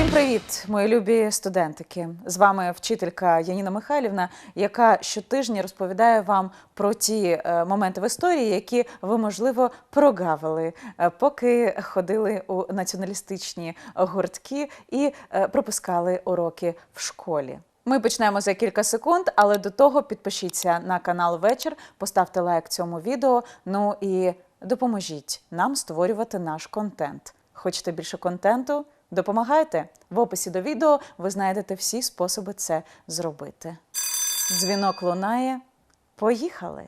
Всім привіт, мої любі студентики. З вами вчителька Яніна Михайлівна, яка щотижня розповідає вам про ті е, моменти в історії, які ви, можливо, прогавили, е, поки ходили у націоналістичні гуртки і е, пропускали уроки в школі. Ми почнемо за кілька секунд, але до того підпишіться на канал Вечір, поставте лайк цьому відео. Ну і допоможіть нам створювати наш контент. Хочете більше контенту? Допомагайте. В описі до відео ви знайдете всі способи це зробити. Дзвінок лунає. Поїхали!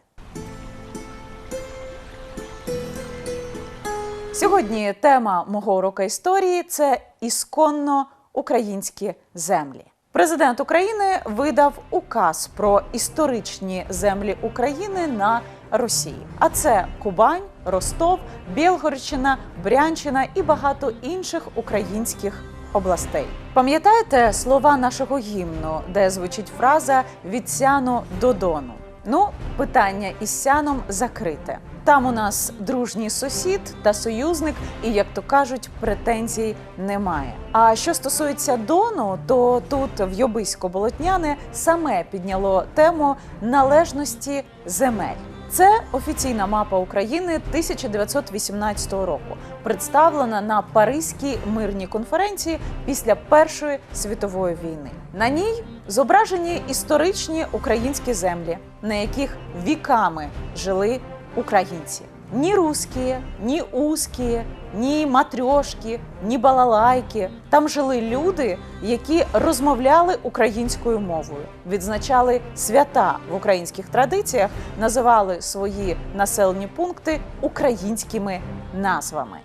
Сьогодні тема мого урока історії це ісконно українські землі. Президент України видав указ про історичні землі України на Росії. А це Кубань, Ростов, Білгородщина, Брянщина і багато інших українських областей. Пам'ятаєте слова нашого гімну, де звучить фраза від сяну до дону? Ну, питання із сяном закрите. Там у нас дружній сусід та союзник, і як то кажуть, претензій немає. А що стосується Дону, то тут в Йобисько-Болотняне саме підняло тему належності земель. Це офіційна мапа України 1918 року, представлена на Паризькій мирній конференції після Першої світової війни. На ній зображені історичні українські землі, на яких віками жили українці. Ні русські, ні узкі, ні матрьошки, ні балалайки. Там жили люди, які розмовляли українською мовою, відзначали свята в українських традиціях, називали свої населені пункти українськими назвами.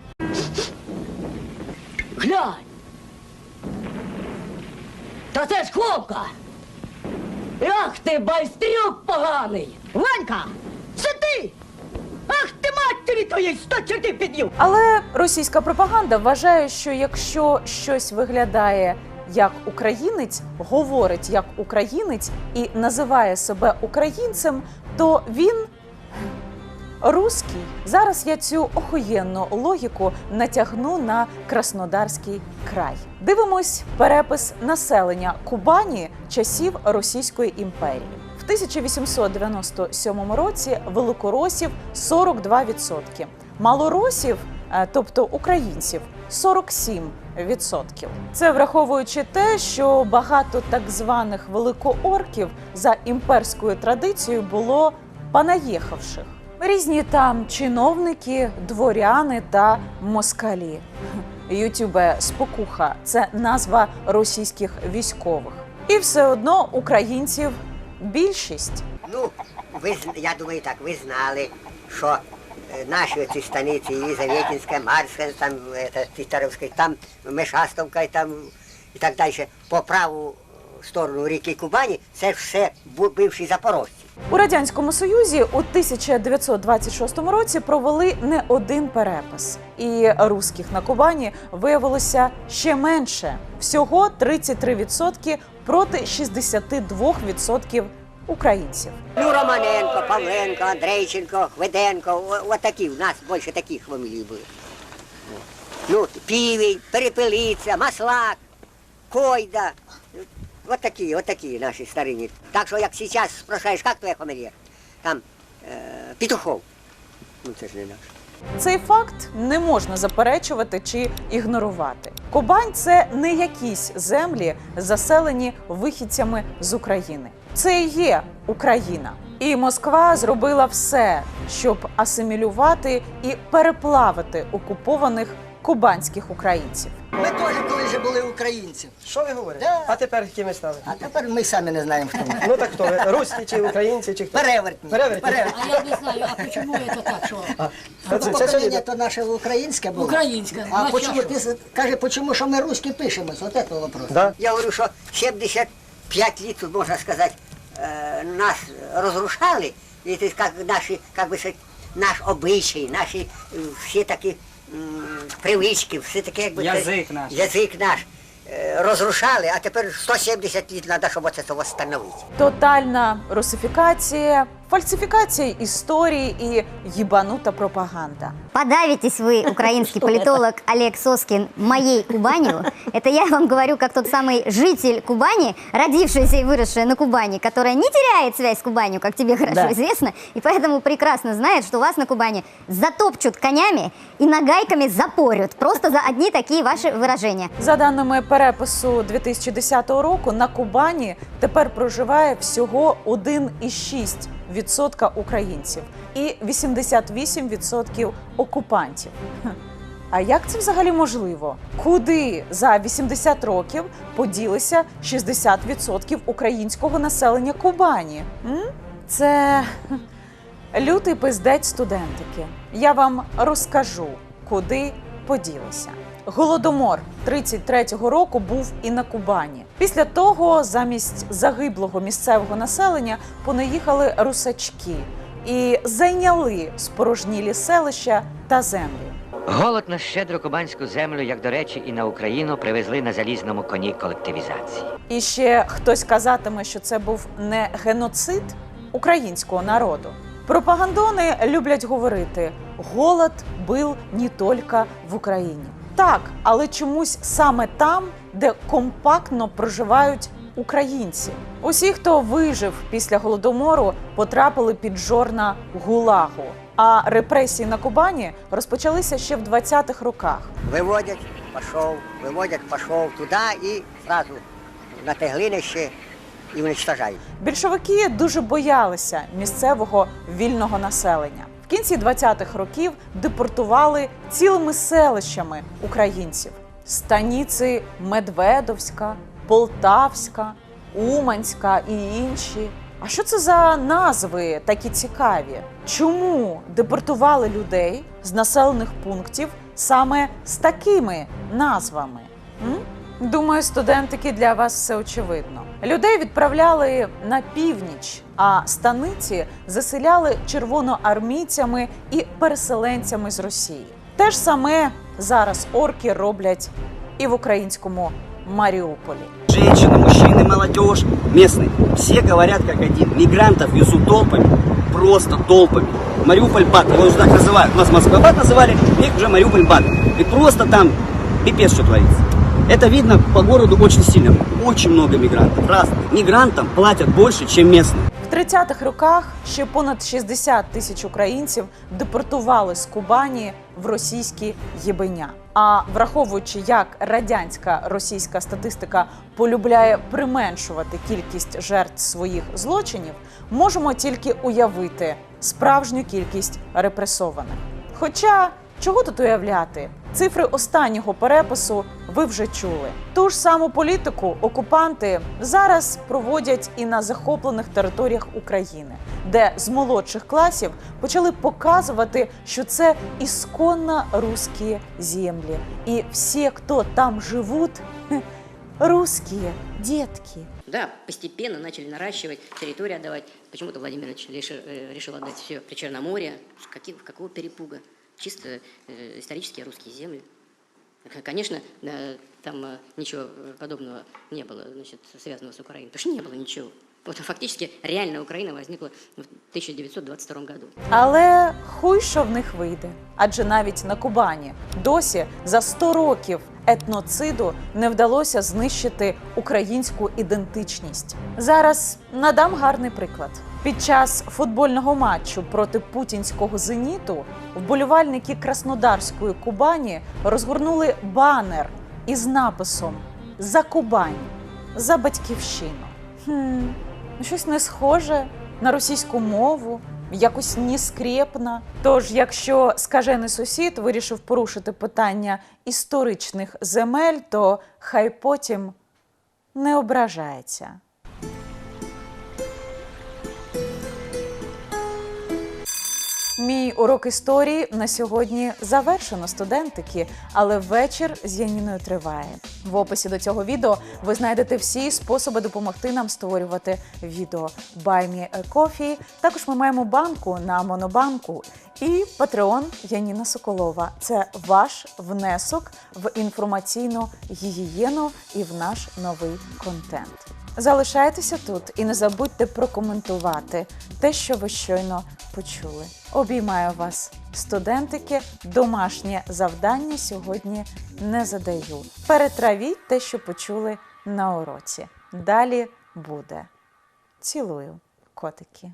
Глянь! Та це ж хлопка! Ах ти, байстрюк поганий! Ванька! Це ти! Ах матері твоїй, сто чортів під'їв! Але російська пропаганда вважає, що якщо щось виглядає як українець, говорить як українець і називає себе українцем, то він руський. Зараз я цю охуєнну логіку натягну на Краснодарський край. Дивимось перепис населення Кубані часів Російської імперії. В 1897 році великоросів 42%, малоросів, е, тобто українців, 47%. Це враховуючи те, що багато так званих великоорків за імперською традицією було панаєхавших. Різні там чиновники, дворяни та москалі. Ютюбе спокуха це назва російських військових. І все одно українців більшість. Ну, ви я думаю так, ви знали, що е, наші оці станиці, Єлизаветинська, Марська, там это, там Мешастовка і там і так далі, по праву е, сторону ріки Кубані, це все бивші запорожці. У радянському союзі у 1926 році провели не один перепис, і русських на Кубані виявилося ще менше всього 33% проти 62% українців. Ну, Романенко, Павленко, Андрейченко, Хведенко, о- от такі, в нас більше таких фамілій було. Ну, Півій, Перепелиця, Маслак, Койда. Вот такие наши старинные. Так что, як сейчас спрашиваешь, как твоя фамилия? Там э, Петухов. Ну, це ж не наш. Цей факт не можна заперечувати чи ігнорувати. Кубань це не якісь землі, заселені вихідцями з України. Це і є Україна. І Москва зробила все, щоб асимілювати і переплавити окупованих кубанських українців. Ми колись українці. Що ви говорите? Да. А тепер якими стали? А тепер ми самі не знаємо, хто ми. Ну так хто ви? Руські чи українці, чи хто? Перевертні. Перевертні. А я не знаю, а почему это так, Це, це, це, Покоління то наше українське було. Українське. А почему ти каже, почему що ми русські пишемось? От це вопрос. да? Я говорю, що 75 лет, тут, можна сказати, е, нас розрушали, і це як наші, як би сказати, наш обичай, наші е, всі такі м, привички, все таке, якби це- Язик наш. язик наш розрушали, а тепер 170 літ треба, щоб це встановити. Тотальна русифікація, фальсифікація історії і їбанута пропаганда. Подавитесь вы, украинский политолог Олег Соскин, моей Кубанью. Это я вам говорю, как тот самый житель Кубани, родившийся и выросший на Кубани, которая не теряет связь с Кубанью, как тебе хорошо Да. известно, и поэтому прекрасно знает, что вас на Кубани затопчут конями и нагайками запорют. Просто за одни такие ваши выражения. За даними перепису 2010 року, на Кубані тепер проживає всього 1,6% українців і 88% окупантів. А як це взагалі можливо? Куди за 80 років поділися 60% українського населення Кубані? Це лютий пиздець студентики. Я вам розкажу, куди поділися. Голодомор 33-го року був і на Кубані. Після того замість загиблого місцевого населення понаїхали русачки і зайняли спорожнілі селища та землі. Голод на щедру кубанську землю, як до речі, і на Україну привезли на залізному коні колективізації. І ще хтось казатиме, що це був не геноцид українського народу. Пропагандони люблять говорити: голод був не тільки в Україні. Так, але чомусь саме там, де компактно проживають українці. Усі, хто вижив після голодомору, потрапили під жорна гулагу. А репресії на Кубані розпочалися ще в 20-х роках. Виводять, пішов, виводять, пішов туди і зразу на те глинище і уничтожають. Більшовики дуже боялися місцевого вільного населення. Кінці 20-х років депортували цілими селищами українців: станіці Медведовська, Полтавська, Уманська і інші. А що це за назви такі цікаві? Чому депортували людей з населених пунктів саме з такими назвами? М? Думаю, студентики для вас все очевидно. Людей відправляли на північ, а станиці заселяли червоноармійцями і переселенцями з Росії. Те ж саме зараз орки роблять і в українському Маріуполі. Женщины, мужчины, молодежь, местные. Все говорят как один. Мигрантов везут толпами, просто толпами. Мариуполь Бат, его уже так называют. У нас Москва Бат называли, их уже Мариуполь Бат. И просто там пипец что творится. Это видно по городу очень сильно. Очень много мигрантов. Разных. Мигрантам платят больше, чем местным. В 30-х роках ще понад 60 тисяч українців депортували з Кубані в російські єбеня. А враховуючи, як радянська російська статистика полюбляє применшувати кількість жертв своїх злочинів, можемо тільки уявити справжню кількість репресованих. Хоча чого тут уявляти? Цифри останнього перепису ви вже чули. Ту ж саму політику окупанти зараз проводять і на захоплених територіях України, де з молодших класів почали показувати, що це ісконно русські землі, і всі, хто там живуть, русські дітки. Да, постепенно начали наращивать, территорию отдавать. Почему-то Владимир Ильич решил, э, отдать все Причерноморье. Каких, какого перепуга? Чисто э, исторические русские земли. К- Конечно, э, там э, ничего э, подобного не было, значит, связанного с Украиной. Потому что не было ничего. Вот фактически реальная Украина возникла в 1922 году. Але хуй що в них вийде. Адже навіть на Кубані досі за 100 років етноциду не вдалося знищити українську ідентичність. Зараз надам гарний приклад. Під час футбольного матчу проти путінського зеніту вболівальники Краснодарської Кубані розгорнули банер із написом За Кубань, за батьківщину. Хм, ну, щось не схоже на російську мову, якось ніскрепна. Тож, якщо скажений сусід вирішив порушити питання історичних земель, то хай потім не ображається. Мій урок історії на сьогодні завершено, студентики, але вечір з Яніною триває. В описі до цього відео ви знайдете всі способи допомогти нам створювати відео. Coffee. Також ми маємо банку на монобанку і Patreon Яніна Соколова. Це ваш внесок в інформаційну гігієну і в наш новий контент. Залишайтеся тут і не забудьте прокоментувати те, що ви щойно почули. Обіймаю вас, студентики. Домашнє завдання сьогодні не задаю. Перетравіть те, що почули на уроці. Далі буде. Цілую, котики.